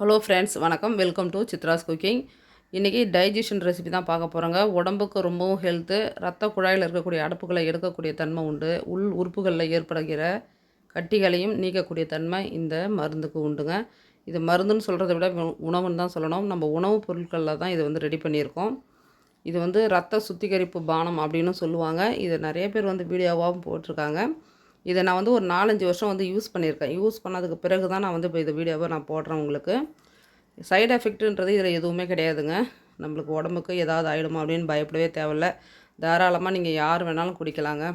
Hello friends வணக்கம். Welcome to Chitra's cooking இன்றைக்கி digestion recipe தான் பார்க்க போகிறோங்க உடம்புக்கு ரொம்பவும் ஹெல்த்து ரத்த குழாயில் இருக்கக்கூடிய அடப்புகளை எடுக்கக்கூடிய தன்மை உண்டு. உள் உறுப்புகளில் ஏற்படுகிற கட்டிகளையும் நீக்கக்கூடிய தன்மை இந்த மருந்துக்கு உண்டுங்க. இது மருந்துன்னு சொல்கிறத விட உணவுன்னு தான் சொல்லணும். நம்ம உணவுப் பொருட்களில் தான் இதை வந்து ரெடி பண்ணியிருக்கோம். இது வந்து ரத்த சுத்திகரிப்பு பானம் அப்படின்னு சொல்லுவாங்க. இதை நிறைய பேர் வந்து வீடியோவாகவும் போட்டிருக்காங்க. இதை நான் வந்து ஒரு நாலஞ்சு வருஷம் வந்து யூஸ் பண்ணியிருக்கேன். யூஸ் பண்ணதுக்கு பிறகு தான் நான் வந்து இப்போ இந்த வீடியோவை நான் போடுறேன் உங்களுக்கு. சைடு எஃபெக்ட்டுன்றது இதில் எதுவுமே கிடையாதுங்க. நம்மளுக்கு உடம்புக்கு ஏதாவது ஆகிடுமா அப்படின்னு பயப்படவே தேவையில்ல. தாராளமாக நீங்கள் யார் வேணாலும் குடிக்கலாங்க.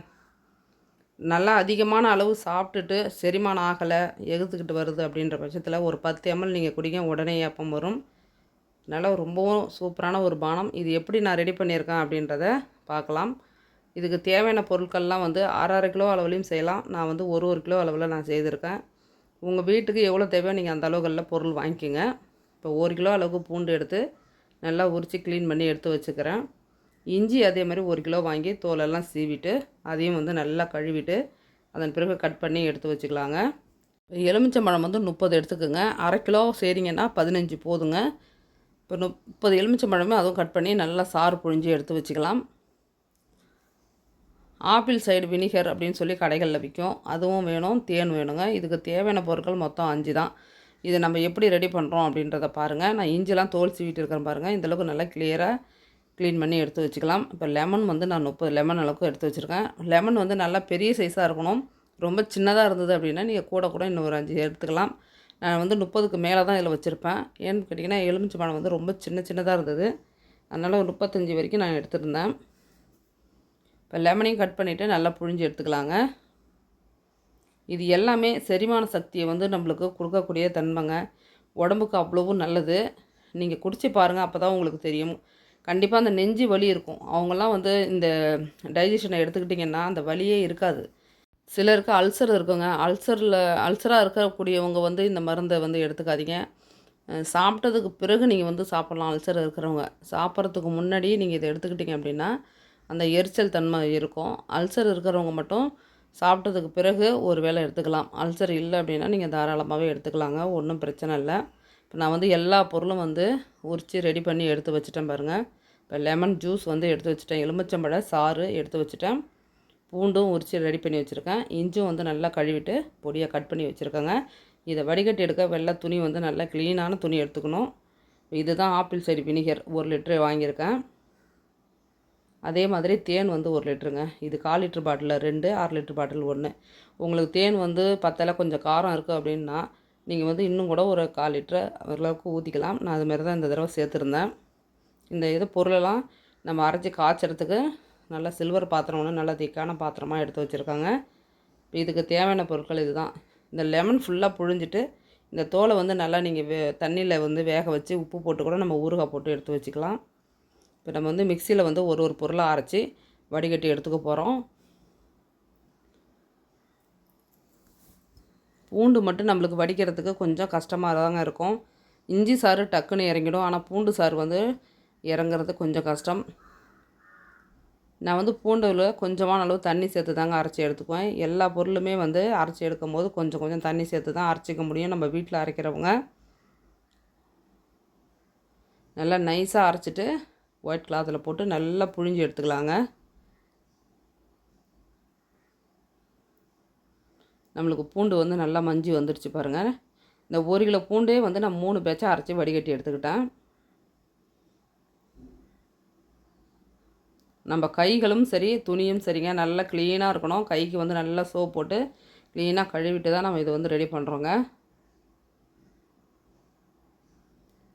நல்லா அதிகமான அளவு சாப்பிட்டுட்டு செரிமானம் ஆகலை எகுத்துக்கிட்டு வருது அப்படின்ற பட்சத்தில் ஒரு பத்து எம்எல் நீங்கள் குடிங்க உடனே ஏப்பம் வரும். நல்லா ரொம்பவும் சூப்பரான ஒரு பானம். இது எப்படி நான் ரெடி பண்ணியிருக்கேன் அப்படின்றத பார்க்கலாம். இதுக்கு தேவையான பொருட்கள்லாம் வந்து அரை அரை கிலோ அளவுலையும் செய்யலாம். நான் வந்து ஒரு ஒரு கிலோ அளவில் நான் செய்திருக்கேன். உங்கள் வீட்டுக்கு எவ்வளோ தேவையோ நீங்கள் அந்த அளவுகளில் பொருள் வாங்கிக்கோங்க. இப்போ ஒரு கிலோ அளவுக்கு பூண்டு எடுத்து நல்லா உரித்து க்ளீன் பண்ணி எடுத்து வச்சுக்கிறேன். இஞ்சி அதே மாதிரி ஒரு கிலோ வாங்கி தோலெல்லாம் சீவிட்டு அதையும் வந்து நல்லா கழுவிட்டு அதன் பிறகு கட் பண்ணி எடுத்து வச்சுக்கலாங்க. எலுமிச்சம்பழம் வந்து முப்பது எடுத்துக்கோங்க. அரை கிலோ செய்கிறீங்கன்னா பதினஞ்சு போதுங்க. இப்போ முப்பது எலுமிச்சம்பழமே அதுவும் கட் பண்ணி நல்லா சாறு புழிஞ்சு எடுத்து வச்சுக்கலாம். ஆப்பிள் சைடு வினிகர் அப்படின்னு சொல்லி கடைகளில் விற்கும். அதுவும் வேணும் தேன் வேணுங்க. இதுக்கு தேவையான பொருட்கள் மொத்தம் அஞ்சு தான். இதை நம்ம எப்படி ரெடி பண்ணுறோம் அப்படின்றத பாருங்கள் நான் இஞ்சிலாம் தோல் சீவிட்டு இருக்கிறேன் பாருங்கள் இந்தளவுக்கு நல்லா கிளியராக க்ளீன் பண்ணி எடுத்து வச்சுக்கலாம். இப்போ லெமன் வந்து நான் முப்பது லெமன் அளவுக்கு எடுத்து வச்சுருக்கேன். லெமன் வந்து நல்லா பெரிய சைஸாக இருக்கணும். ரொம்ப சின்னதாக இருந்தது அப்படின்னா நீங்கள் கூட கூட இன்னும் ஒரு அஞ்சு எடுத்துக்கலாம். நான் வந்து முப்பதுக்கு மேலே தான் இதில் வச்சுருப்பேன். ஏன்னு கேட்டிங்கன்னா எலுமிச்சை பழம் வந்து ரொம்ப சின்ன சின்னதாக இருந்தது. அதனால் ஒரு முப்பத்தஞ்சு வரைக்கும் நான் எடுத்துருந்தேன். இப்போ லெமனையும் கட் பண்ணிவிட்டு நல்லா புழிஞ்சு எடுத்துக்கலாங்க. இது எல்லாமே செரிமான சக்தியை வந்து நம்மளுக்கு கொடுக்கக்கூடிய தன்மைங்க. உடம்புக்கு அவ்வளவும் நல்லது. நீங்கள் குடிச்சு பாருங்கள் அப்போ தான் உங்களுக்கு தெரியும். கண்டிப்பாக அந்த நெஞ்சு வலி இருக்கும். அவங்கெல்லாம் வந்து இந்த டைஜஷனை எடுத்துக்கிட்டிங்கன்னா அந்த வலியே இருக்காது. சிலருக்கு அல்சர் இருக்குங்க. அல்சரில் அல்சராக இருக்கக்கூடியவங்க வந்து இந்த மருந்தை வந்து எடுத்துக்காதீங்க. சாப்பிட்டதுக்கு பிறகு நீங்கள் வந்து சாப்பிட்லாம் அல்சர் இருக்கிறவங்க. சாப்பிட்றதுக்கு முன்னாடி நீங்கள் இதை எடுத்துக்கிட்டிங்க அப்படின்னா அந்த எரிச்சல் தன்மை இருக்கும். அல்சர் இருக்கிறவங்க மட்டும் சாப்பிட்டதுக்கு பிறகு ஒரு வேளை எடுத்துக்கலாம். அல்சர் இல்லை அப்படின்னா நீங்கள் தாராளமாகவே எடுத்துக்கலாங்க. ஒன்றும் பிரச்சனை இல்லை. இப்போ நான் வந்து எல்லா பொருளும் வந்து உரித்து ரெடி பண்ணி எடுத்து வச்சுட்டேன் பாருங்கள் இப்போ லெமன் ஜூஸ் வந்து எடுத்து வச்சுட்டேன். எலுமிச்சம்பழ சாறு எடுத்து வச்சுட்டேன். பூண்டும் உரித்து ரெடி பண்ணி வச்சுருக்கேன். இஞ்சும் வந்து நல்லா கழுவிட்டு பொடியாக கட் பண்ணி வச்சுருக்கேங்க. இதை வடிகட்டி எடுக்க வெள்ளை துணி வந்து நல்லா க்ளீனான துணி எடுத்துக்கணும். இதுதான் ஆப்பிள் சைடு வினிகர். ஒரு லிட்டரு வாங்கியிருக்கேன். அதே மாதிரி தேன் வந்து ஒரு லிட்டருங்க. இது கால் லிட்டர் பாட்டிலில் ரெண்டு ஆறு லிட்டர் பாட்டில் ஒன்று உங்களுக்கு தேன் வந்து பத்தில் கொஞ்சம் காரம் இருக்குது அப்படின்னா நீங்கள் வந்து இன்னும் கூட ஒரு கால் லிட்டரை ஓரளவுக்கு ஊற்றிக்கலாம் நான் அதுமாரி தான் இந்த தடவை சேர்த்துருந்தேன். இந்த இது பொருளெல்லாம் நம்ம அரைச்சி காய்ச்சறதுக்கு நல்லா சில்வர் பாத்திரம் ஒன்று நல்லா திக்கான பாத்திரமாக எடுத்து வச்சுருக்காங்க. இதுக்கு தேவையான பொருட்கள் இதுதான். இந்த லெமன் ஃபுல்லாக புழிஞ்சிட்டு இந்த தோலை வந்து நல்லா நீங்கள் வே தண்ணியில் வந்து வேக வச்சு உப்பு போட்டு கூட நம்ம ஊறுகாய் போட்டு எடுத்து வச்சுக்கலாம். இப்போ நம்ம வந்து மிக்சியில் வந்து ஒரு ஒரு பொருளை அரைச்சி வடிகட்டி எடுத்துக்க போகிறோம் பூண்டு மட்டும் நம்மளுக்கு வடிக்கிறதுக்கு கொஞ்சம் கஷ்டமாக தாங்க இருக்கும். இஞ்சி சாறு டக்குன்னு இறங்கிடும். ஆனால் பூண்டு சாறு வந்து இறங்குறது கொஞ்சம் கஷ்டம். நான் வந்து பூண்டில் கொஞ்சமான அளவு தண்ணி சேர்த்து தாங்க அரைச்சி எடுத்துக்குவேன். எல்லா பொருளுமே வந்து அரைச்சி எடுக்கும் போது கொஞ்சம் கொஞ்சம் தண்ணி சேர்த்து தான் அரைச்சிக்க முடியும். நம்ம வீட்டில் அரைக்கிறவங்க. நல்லா நைஸாக அரைச்சிட்டு ஒயிட் கிளாத்தில் போட்டு நல்லா புழிஞ்சு எடுத்துக்கலாங்க. நம்மளுக்கு பூண்டு வந்து நல்லா மஞ்சி வந்துடுச்சு பாருங்கள் இந்த ஒரு கிலோ பூண்டே வந்து நான் மூணு பேச்சாக அரைச்சி வடிகட்டி எடுத்துக்கிட்டேன். நம்ம கைகளும் சரி துணியும் சரிங்க. நல்லா க்ளீனாக இருக்கணும். கைக்கு வந்து நல்லா சோப் போட்டு க்ளீனாக கழுவிட்டு தான் நம்ம இதை வந்து ரெடி பண்ணுறோங்க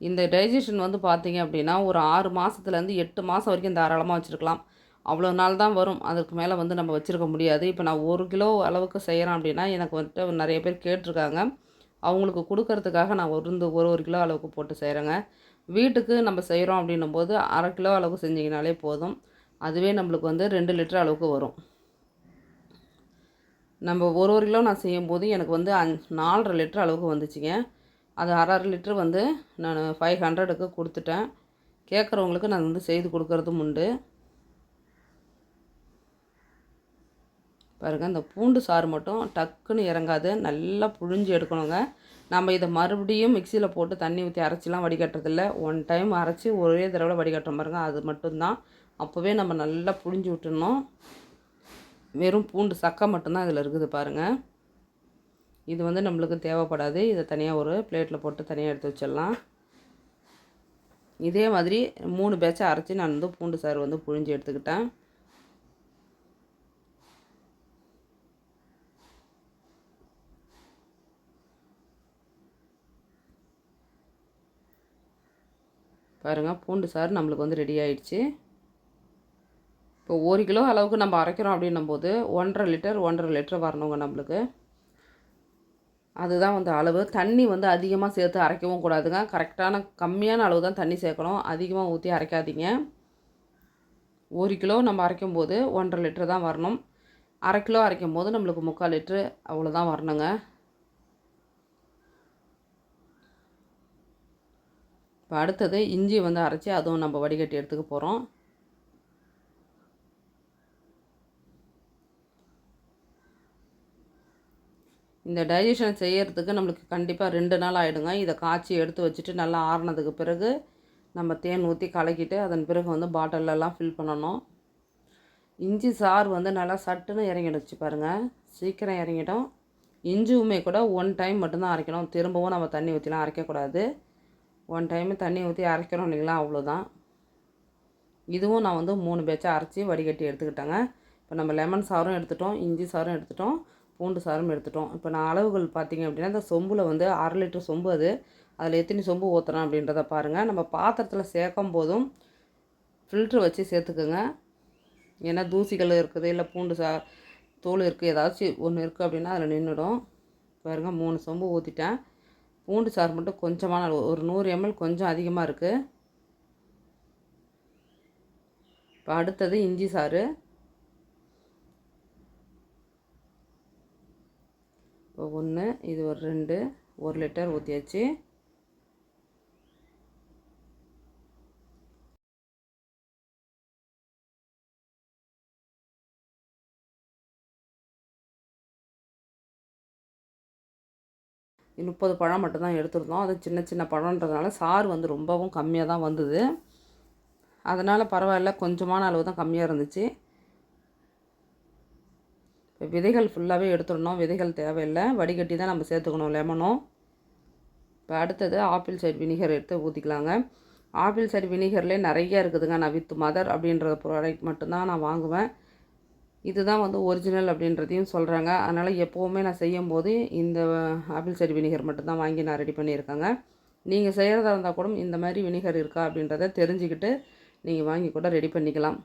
இந்த டைஜஷன் வந்து பார்த்தீங்க அப்படின்னா ஒரு ஆறு மாதத்துலேருந்து எட்டு மாதம் வரைக்கும் தாராளமாக வச்சுருக்கலாம். அவ்வளோ நாள் தான் வரும். அதுக்கு மேலே வந்து நம்ம வச்சுருக்க முடியாது. இப்போ நான் ஒரு கிலோ அளவுக்கு செய்கிறேன் அப்படின்னா எனக்கு வந்துட்டு நிறைய பேர் கேட்டிருக்காங்க. அவங்களுக்கு கொடுக்கறதுக்காக நான் ஒரு ஒரு ஒரு கிலோ அளவுக்கு போட்டு செய்கிறேங்க வீட்டுக்கு நம்ம செய்கிறோம் அப்படின்னும் போது அரை கிலோ அளவுக்கு செஞ்சிங்கனாலே போதும். அதுவே நம்மளுக்கு வந்து ரெண்டு லிட்டர் அளவுக்கு வரும். நம்ம ஒரு ஒரு கிலோ நான் செய்யும்போது எனக்கு வந்து அஞ் நாலரை லிட்டர் அளவுக்கு வந்துச்சுங்க. அது அரை அரை லிட்டர் வந்து நான் ஃபைவ் ஹண்ட்ரடுக்கு கொடுத்துட்டேன். கேட்குறவங்களுக்கு நான் வந்து செய்து கொடுக்கறதும் உண்டு. பாருங்கள் இந்த பூண்டு சாறு மட்டும் டக்குன்னு இறங்காது. நல்லா புழிஞ்சு எடுக்கணுங்க. நம்ம இதை மறுபடியும் மிக்சியில் போட்டு தண்ணி ஊற்றி அரைச்சிலாம் வடிகட்டுறதில்ல. ஒன் டைம் அரைச்சி ஒரே தடவை வடிகட்டுறோம் பாருங்கள் அது மட்டும்தான். அப்போவே நம்ம நல்லா புழிஞ்சு விட்டுணும் வெறும் பூண்டு சக்கை மட்டும்தான் இதில் இருக்குது பாருங்கள் இது வந்து நம்மளுக்கு தேவைப்படாது. இதை தனியாக ஒரு பிளேட்டில் போட்டு தனியாக எடுத்து வச்சிடலாம். இதே மாதிரி மூணு பேட்சை அரைச்சி நான் வந்து பூண்டு சாறு வந்து புழிஞ்சு எடுத்துக்கிட்டேன். பாருங்கள் பூண்டு சாறு நம்மளுக்கு வந்து ரெடி ஆயிடுச்சு. இப்போ ஒரு கிலோ அளவுக்கு நம்ம அரைக்கிறோம் அப்படின்னும் போது ஒன்றரை லிட்டர் ஒன்றரை லிட்டர் வரணுங்க நம்மளுக்கு. அதுதான் வந்து அளவு. தண்ணி வந்து அதிகமாக சேர்த்து அரைக்கவும் கூடாதுங்க. கரெக்டான கம்மியான அளவு தான் தண்ணி சேர்க்கணும். அதிகமாக ஊற்றி அரைக்காதீங்க. ஒரு கிலோ நம்ம அரைக்கும் போது ஒன்றரை லிட்டர் தான் வரணும். அரை கிலோ அரைக்கும் போது நம்மளுக்கு முக்கால் லிட்ரு அவ்வளோதான் வரணுங்க. இப்போ அடுத்தது இஞ்சி வந்து அரைச்சி அதுவும் நம்ம வடிகட்டி எடுத்துக்க போகிறோம் இந்த டைஜஷன் செய்கிறதுக்கு நம்மளுக்கு கண்டிப்பாக ரெண்டு நாள் ஆகிடுங்க இதை காய்ச்சி எடுத்து வச்சுட்டு நல்லா ஆறினதுக்கு பிறகு நம்ம தேன் ஊற்றி கலக்கிட்டு அதன் பிறகு வந்து பாட்டிலெல்லாம் ஃபில் பண்ணணும். இஞ்சி சாறு வந்து நல்லா சட்டுன்னு இறங்கிடுச்சு பாருங்கள் சீக்கிரம் இறங்கிட்டோம் இஞ்சியுமே கூட ஒன் டைம் மட்டும்தான் அரைக்கணும். திரும்பவும் நம்ம தண்ணி ஊற்றிலாம் அரைக்கக்கூடாது. ஒன் டைமு தண்ணி ஊற்றி அரைக்கிறோம் இல்லைங்களா? அவ்வளோதான் இதுவும் நான் வந்து மூணு பேட்சாக அரைச்சி வடிகட்டி எடுத்துக்கிட்டேங்க. இப்போ நம்ம லெமன் சாரும் எடுத்துட்டோம் இஞ்சி சாரும் எடுத்துட்டோம். பூண்டு சாரும் எடுத்துட்டோம். இப்போ நான் அளவுகள் பார்த்திங்க அப்படின்னா இந்த சொம்பில் வந்து அரை லிட்டர் சொம்பு அது. அதில் எத்தனை சொம்பு ஊற்றுறோம் அப்படின்றத பாருங்கள் நம்ம பாத்திரத்தில் சேர்க்கும் போதும் ஃபில்ட்ரு வச்சு சேர்த்துக்குங்க. ஏன்னா தூசிகள் இருக்குது இல்லை பூண்டு சா தோல் இருக்குது ஏதாச்சும் ஒன்று இருக்குது அப்படின்னா அதில் நின்றுடும் பாருங்கள் மூணு சொம்பு ஊற்றிட்டேன் பூண்டு சாறு மட்டும் கொஞ்சமான அளவு ஒரு நூறு எம்எல் கொஞ்சம் அதிகமாக இருக்குது இப்போ அடுத்தது இஞ்சி சாறு. ஒன்று இது ஒரு ரெண்டு ஒரு லிட்டர் ஊற்றியாச்சு முப்பது பழம் மட்டும்தான் எடுத்துருந்தோம். அது சின்ன சின்ன பழன்றதுனால சாறு வந்து ரொம்பவும் கம்மியாக தான் வந்தது. அதனால் பரவாயில்ல கொஞ்சமான அளவு தான் கம்மியாக இருந்துச்சு. இப்போ விதைகள் ஃபுல்லாகவே எடுத்துடணும். விதைகள் தேவையில்லை. வடிகட்டி தான் நம்ம சேர்த்துக்கணும். லெமனும் இப்போ அடுத்தது ஆப்பிள் சைட் வினிகர் எடுத்து ஊற்றிக்கலாங்க ஆப்பிள் சைட் வினிகர்லேயே நிறைய இருக்குதுங்க. நான் வித் மதர் அப்படின்ற ப்ராடக்ட் மட்டும்தான் நான் வாங்குவேன். இதுதான் வந்து ஒரிஜினல் அப்படின்றதையும் சொல்கிறாங்க அதனால் எப்போவுமே நான் செய்யும் போது இந்த ஆப்பிள் சைடு வினிகர் மட்டும்தான் வாங்கி நான் ரெடி பண்ணியிருக்கேங்க. நீங்கள் செய்கிறதா இருந்தால் கூட இந்த மாதிரி வினிகர் இருக்கா அப்படின்றத தெரிஞ்சுக்கிட்டு நீங்கள் வாங்கி கூட ரெடி பண்ணிக்கலாம்.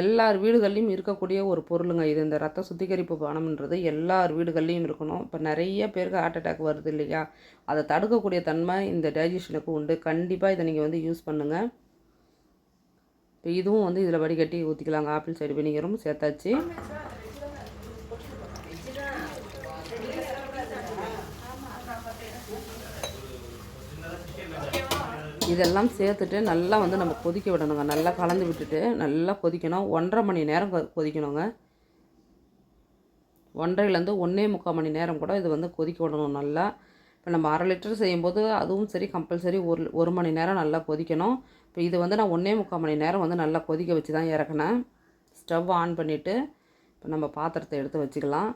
எல்லார் வீடுகள்லையும் இருக்கக்கூடிய ஒரு பொருளுங்க. இது இந்த ரத்த சுத்திகரிப்பு பானம்ன்றது எல்லார் வீடுகள்லையும் இருக்கணும். இப்போ நிறைய பேருக்கு ஹார்ட் அட்டாக் வருது இல்லையா? அதை தடுக்கக்கூடிய தன்மை இந்த டைஜஷனுக்கு உண்டு. கண்டிப்பாக இதை நீங்கள் வந்து யூஸ் பண்ணுங்கள் இப்போ இதுவும் வந்து இதில் வடிகட்டி ஊற்றிக்கலாங்க ஆப்பிள் சைடு வினிகரும் சேர்த்தாச்சு. இதெல்லாம் சேர்த்துட்டு நல்லா வந்து நம்ம கொதிக்க விடணுங்க. நல்லா கலந்து விட்டுட்டு நல்லா கொதிக்கணும். ஒன்றரை மணி நேரம் கொதிக்கணுங்க. ஒன்றரைலேருந்து ஒன்றே முக்கால் மணி நேரம் கூட இது வந்து கொதிக்க விடணும் நல்லா. இப்போ நம்ம அரை லிட்டர் செய்யும்போது அதுவும் சரி கம்பல்சரி ஒரு ஒரு மணி நேரம் நல்லா கொதிக்கணும். இப்போ இது வந்து நான் ஒன்றே முக்கால் மணி நேரம் வந்து நல்லா கொதிக்க வச்சு தான் இறக்குனேன். ஸ்டவ் ஆன் பண்ணிவிட்டு இப்போ நம்ம பாத்திரத்தை எடுத்து வச்சுக்கலாம்.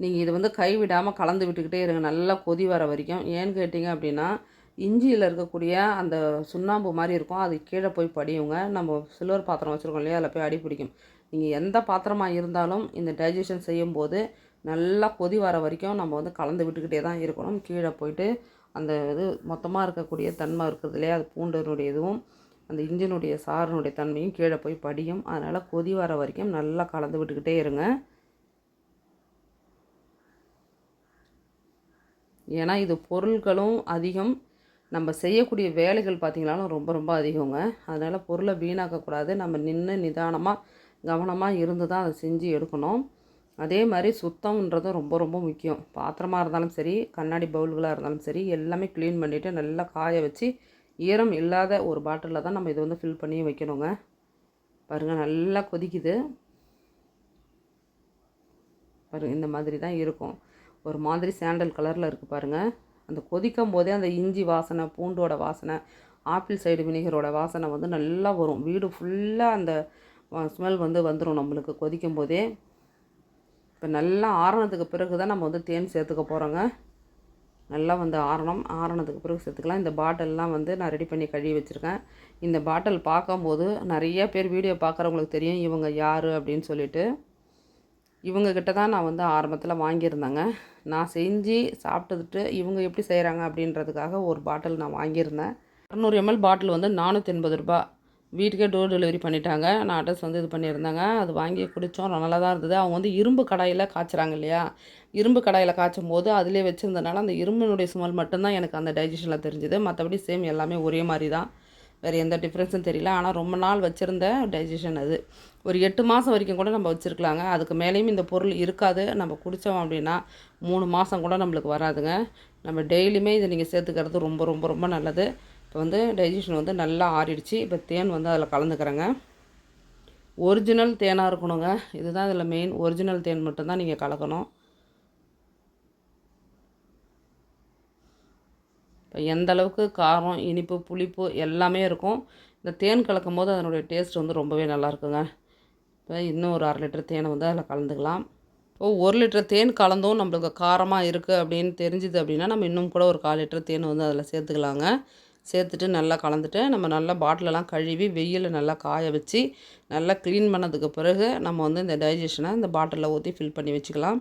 நீங்கள் இது வந்து கைவிடாமல் கலந்து விட்டுக்கிட்டே இருங்க. நல்லா கொதி வர வரைக்கும். ஏன்னு கேட்டிங்க அப்படின்னா இஞ்சியில் இருக்கக்கூடிய அந்த சுண்ணாம்பு மாதிரி இருக்கும். அது கீழே போய் படியுங்க. நம்ம சில்வர் பாத்திரம் வச்சுருக்கோம் இல்லையா? அதில் போய் அடி பிடிக்கும். நீங்கள் எந்த பாத்திரமாக இருந்தாலும் இந்த டைஜஷன் செய்யும்போது நல்லா கொதி வர வரைக்கும் நம்ம வந்து கலந்து விட்டுக்கிட்டே தான் இருக்கணும். கீழே போயிட்டு அந்த இது மொத்தமாக இருக்கக்கூடிய தன்மை இருக்கிறது இல்லையா? அது பூண்டனுடைய இதுவும் அந்த இன்ஜினுடைய சாரனுடைய தன்மையும் கீழே போய் படியும். அதனால் கொதி வர வரைக்கும் நல்லா கலந்து விட்டுக்கிட்டே இருங்க. ஏன்னா இது பொருட்களும் அதிகம். நம்ம செய்யக்கூடிய வேலைகள் பார்த்திங்கனாலும் ரொம்ப ரொம்ப அதிகங்க. அதனால் பொருளை வீணாக்கக்கூடாது. நம்ம நின்று நிதானமாக கவனமாக இருந்து தான் அதை செஞ்சு எடுக்கணும். அதே மாதிரி சுத்தம்ன்றதும் ரொம்ப ரொம்ப முக்கியம். பாத்திரமாக இருந்தாலும் சரி கண்ணாடி பவுல்களாக இருந்தாலும் சரி எல்லாமே க்ளீன் பண்ணிவிட்டு நல்லா காய வச்சு ஈரம் இல்லாத ஒரு பாட்டிலில் தான் நம்ம இதை வந்து ஃபில் பண்ணி வைக்கணுங்க. பாருங்கள் நல்லா கொதிக்குது. பாருங்கள் இந்த மாதிரி தான் இருக்கும். ஒரு மாதிரி சாண்டல் கலரில் இருக்குது பாருங்கள் அந்த கொதிக்கும் போதே அந்த இஞ்சி வாசனை பூண்டோட வாசனை ஆப்பிள் சைடு வினிகரோட வாசனை வந்து நல்லா வரும். வீடு ஃபுல்லாக அந்த ஸ்மெல் வந்து வந்துடும் நம்மளுக்கு கொதிக்கும் போதே. இப்போ நல்லா ஆறுனதுக்கு பிறகு தான் நம்ம வந்து தேன் சேர்த்துக்க போகிறோங்க நல்லா வந்து ஆறணும். ஆறினதுக்கு பிறகு சேர்த்துக்கலாம். இந்த பாட்டிலெலாம் வந்து நான் ரெடி பண்ணி கழுவி வச்சுருக்கேன். இந்த பாட்டில் பார்க்கும்போது நிறைய பேர் வீடியோ பார்க்குறவங்களுக்கு தெரியும் இவங்க யார் அப்படின்னு சொல்லிட்டு. இவங்கக்கிட்ட தான் நான் வந்து ஆரம்பத்தில் வாங்கியிருந்தேங்க. நான் செஞ்சு சாப்பிட்டுட்டு இவங்க எப்படி செய்கிறாங்க அப்படின்றதுக்காக ஒரு பாட்டில் நான் வாங்கியிருந்தேன். இரநூறு எம்எல் பாட்டில் வந்து நானூற்றி எண்பது ரூபா வீட்டுக்கே டோர் டெலிவரி பண்ணிட்டாங்க. நான் அட்ரஸ் வந்து இது பண்ணியிருந்தாங்க. அது வாங்கி குடித்தோம் நல்லா தான் இருந்தது. அவங்க வந்து இரும்பு கடாயில் காய்ச்சுறாங்க இல்லையா? இரும்பு கடாயில் காய்ச்சும் போது அதிலே வச்சுருந்தனால அந்த இரும்பினுடைய ஸ்மெல் மட்டும்தான் எனக்கு அந்த டைஜஷனில் தெரிஞ்சுது. மற்றபடி சேம் எல்லாமே ஒரே மாதிரி தான். வேறு எந்த டிஃப்ரென்ஸும் தெரியல. ஆனால் ரொம்ப நாள் வச்சுருந்த டைஜஷன் அது. ஒரு எட்டு மாதம் வரைக்கும் கூட நம்ம வச்சுருக்கலாங்க. அதுக்கு மேலேயும் இந்த பொருள் இருக்காது. நம்ம குடித்தோம் அப்படின்னா மூணு மாதம் கூட நம்மளுக்கு வராதுங்க. நம்ம டெய்லியுமே இதை நீங்கள் சேர்த்துக்கிறது ரொம்ப ரொம்ப ரொம்ப நல்லது. இப்போ வந்து டைஜஷன் வந்து நல்லா ஆறிடுச்சு. இப்போ தேன் வந்து அதில் கலந்துக்கிறேங்க. ஒரிஜினல் தேனாக இருக்கணுங்க. இதுதான் இதில் மெயின் ஒரிஜினல் தேன் மட்டும்தான் நீங்கள் கலக்கணும். இப்போ எந்த அளவுக்கு காரம் இனிப்பு புளிப்பு எல்லாமே இருக்கும். இந்த தேன் கலக்கும் போது அதனுடைய டேஸ்ட் வந்து ரொம்பவே நல்லா இருக்குங்க. இப்போ இன்னும் ஒரு அரை லிட்டர் தேனை வந்து அதில் கலந்துக்கலாம். இப்போ ஒரு லிட்டர் தேன் கலந்தும் நம்மளுக்கு காரமாக இருக்குது அப்படின்னு தெரிஞ்சுது அப்படின்னா நம்ம இன்னும் கூட ஒரு கால் லிட்டர் தேன் வந்து அதில் சேர்த்துக்கலாங்க. சேர்த்துட்டு நல்லா கலந்துட்டு நம்ம நல்லா பாட்டிலெல்லாம் கழுவி வெயிலில் நல்லா காய வச்சு நல்லா க்ளீன் பண்ணதுக்கு பிறகு நம்ம வந்து இந்த டைஜஷனை இந்த பாட்டிலில் ஊற்றி ஃபில் பண்ணி வச்சுக்கலாம்.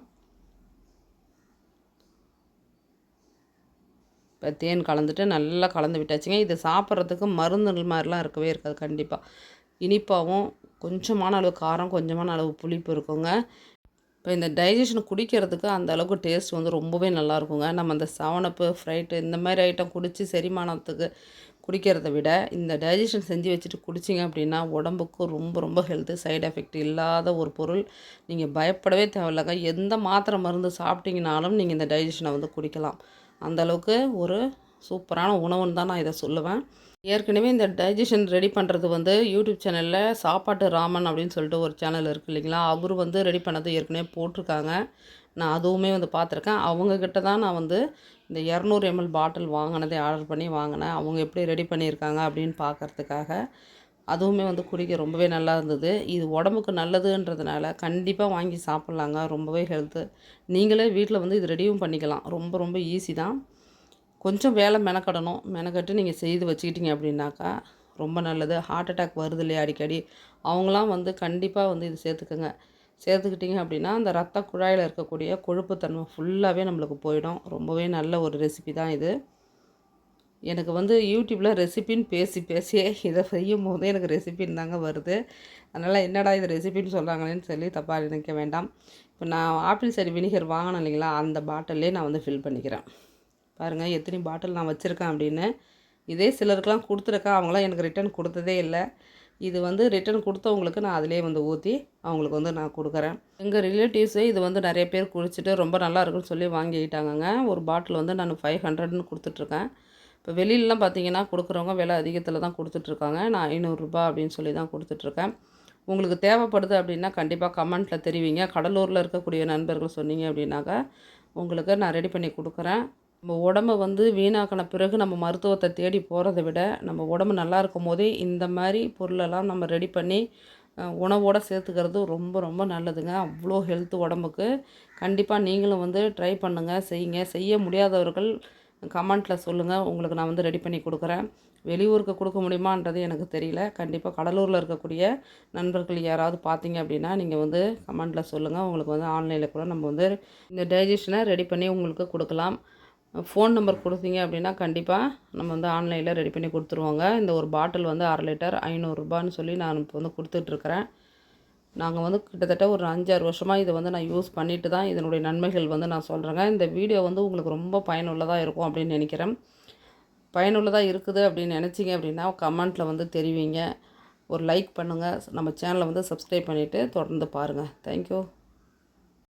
தேன் கலந்துட்டு நல்லா கலந்து விட்டாச்சுங்க. இது சாப்பிட்றதுக்கு மருந்து மாதிரிலாம் இருக்கவே இருக்காது கண்டிப்பாக இனிப்பாகவும் கொஞ்சமான அளவு காரம் கொஞ்சமான அளவு புளிப்பு இருக்குங்க. இப்போ இந்த டைஜஷன் குடிக்கிறதுக்கு அந்த அளவுக்கு டேஸ்ட் வந்து ரொம்பவே நல்லா இருக்குங்க. நம்ம அந்த சவனப்பு ஃப்ரைட்டு இந்த மாதிரி ஐட்டம் குடித்து செரிமானத்துக்கு குடிக்கிறத விட இந்த டைஜஷன் செஞ்சு வச்சுட்டு குடிச்சிங்க அப்படின்னா உடம்புக்கு ரொம்ப ரொம்ப ஹெல்த்து சைடு எஃபெக்ட் இல்லாத ஒரு பொருள். நீங்கள் பயப்படவே தேவையில்லைங்க. எந்த மாத்திரை மருந்து சாப்பிட்டீங்கனாலும் நீங்கள் இந்த டைஜஷனை வந்து குடிக்கலாம். அந்தளவுக்கு ஒரு சூப்பரான உணவுன்னு தான் நான் இதை சொல்லுவேன். ஏற்கனவே இந்த டைஜஷன் ரெடி பண்ணுறது வந்து யூடியூப் சேனலில் சாப்பாட்டு ராமன் அப்படின்னு சொல்லிட்டு ஒரு சேனல் இருக்குது இல்லைங்களா? அவர் வந்து ரெடி பண்ணது ஏற்கனவே போட்டிருக்காங்க. நான் அதுவுமே வந்து பார்த்துருக்கேன். அவங்கக்கிட்ட தான் நான் வந்து இந்த இரநூறு எம்எல் பாட்டில் வாங்கினதே ஆர்டர் பண்ணி வாங்கினேன். அவங்க எப்படி ரெடி பண்ணியிருக்காங்க அப்படின்னு பார்க்குறதுக்காக அதுவுமே வந்து குடிக்க ரொம்பவே நல்லா இருந்தது. இது உடம்புக்கு நல்லதுன்றதுனால கண்டிப்பாக வாங்கி சாப்பிட்லாங்க. ரொம்பவே ஹெல்த்து நீங்களே வீட்டில் வந்து இது ரெடியும் பண்ணிக்கலாம். ரொம்ப ரொம்ப ஈஸி தான். கொஞ்சம் வேலை மெனக்கடணும். மெனக்கட்டு நீங்கள் செய்து வச்சுக்கிட்டீங்க அப்படின்னாக்கா ரொம்ப நல்லது. ஹார்ட் அட்டாக் வருது இல்லையா அடிக்கடி? அவங்களாம் வந்து கண்டிப்பாக வந்து இது சேர்த்துக்கோங்க. சேர்த்துக்கிட்டிங்க அப்படின்னா அந்த ரத்த குழாயில் இருக்கக்கூடிய கொழுப்புத்தன்மை ஃபுல்லாகவே நம்மளுக்கு போயிடும். ரொம்பவே நல்ல ஒரு ரெசிபி தான் இது. எனக்கு வந்து யூடியூப்பில் ரெசிபின்னு பேசி பேசியே இதை செய்யும் போதே எனக்கு ரெசிபின்னு தாங்க வருது. அதனால் என்னடா இது ரெசிபின்னு சொல்கிறாங்களேன்னு சொல்லி தப்பாக நினைக்க வேண்டாம். இப்போ நான் ஆப்பிள் சரி வினிகர் வாங்கினேன் இல்லைங்களா? அந்த பாட்டிலே நான் வந்து ஃபில் பண்ணிக்கிறேன். பாருங்கள் எத்தனை பாட்டில் நான் வச்சுருக்கேன் அப்படின்னு. இதே சிலருக்கெலாம் கொடுத்துருக்கேன் அவங்களாம் எனக்கு ரிட்டன் கொடுத்ததே இல்லை. இது வந்து ரிட்டன் கொடுத்தவங்களுக்கு நான் அதிலே வந்து ஊற்றி அவங்களுக்கு வந்து நான் கொடுக்குறேன். எங்கள் ரிலேட்டிவ்ஸே இது வந்து நிறைய பேர் குடிச்சிட்டு ரொம்ப நல்லா இருக்குன்னு சொல்லி வாங்கிக்கிட்டாங்கங்க ஒரு பாட்டில் வந்து நான் ஃபைவ் ஹண்ட்ரட்னு கொடுத்துட்ருக்கேன் இப்போ வெளியிலலாம் பார்த்தீங்கன்னா கொடுக்குறவங்க விலை அதிகத்தில் தான் கொடுத்துட்ருக்காங்க. நான் ஐநூறுரூபா அப்படின்னு சொல்லி தான் கொடுத்துட்ருக்கேன். உங்களுக்கு தேவைப்படுது அப்படின்னா கண்டிப்பாக கமெண்ட்டில் தெரிவிங்க. கடலூரில் இருக்கக்கூடிய நண்பர்கள் சொன்னீங்க அப்படின்னாக்கா உங்களுக்கு நான் ரெடி பண்ணி கொடுக்குறேன். நம்ம உடம்ப வந்து வீணாக்கின பிறகு நம்ம மருத்துவத்தை தேடி போகிறத விட நம்ம உடம்பு நல்லா இருக்கும் போதே இந்த மாதிரி பொருளெல்லாம் நம்ம ரெடி பண்ணி உணவோடு சேர்த்துக்கிறது ரொம்ப ரொம்ப நல்லதுங்க. அவ்வளோ ஹெல்த்து உடம்புக்கு. கண்டிப்பாக நீங்களும் வந்து ட்ரை பண்ணுங்கள் செய்யுங்க. செய்ய முடியாதவர்கள் கமெண்ட்டில் சொல்லுங்கள் உங்களுக்கு நான் வந்து ரெடி பண்ணி கொடுக்குறேன். வெளியூருக்கு கொடுக்க முடியுமான்றது எனக்கு தெரியல. கண்டிப்பாக கடலூரில் இருக்கக்கூடிய நண்பர்கள் யாராவது பார்த்தீங்க அப்படின்னா நீங்கள் வந்து கமெண்ட்டில் சொல்லுங்கள் உங்களுக்கு வந்து ஆன்லைனில் கூட நம்ம வந்து இந்த டைஜஷனை ரெடி பண்ணி உங்களுக்கு கொடுக்கலாம். ஃபோன் நம்பர் கொடுத்தீங்க அப்படின்னா கண்டிப்பாக நம்ம வந்து ஆன்லைனில் ரெடி பண்ணி கொடுத்துருவோங்க. இந்த ஒரு பாட்டில் வந்து அரை லிட்டர் ஐநூறுரூபான்னு சொல்லி நான் இப்போ வந்து கொடுத்துட்ருக்குறேன் நாங்கள் வந்து கிட்டத்தட்ட ஒரு அஞ்சாறு வருஷமாக இதை வந்து நான் யூஸ் பண்ணிட்டு தான் இதனுடைய நன்மைகள் வந்து நான் சொல்கிறேங்க இந்த வீடியோ வந்து உங்களுக்கு ரொம்ப பயனுள்ளதாக இருக்கும் அப்படின்னு நினைக்கிறேன். பயனுள்ளதாக இருக்குது அப்படின்னு நினச்சிங்க அப்படின்னா கமெண்ட்டில் வந்து தெரிவிங்க. ஒரு லைக் பண்ணுங்கள் நம்ம சேனலை வந்து சப்ஸ்கிரைப் பண்ணிவிட்டு தொடர்ந்து பாருங்கள் தேங்க்யூ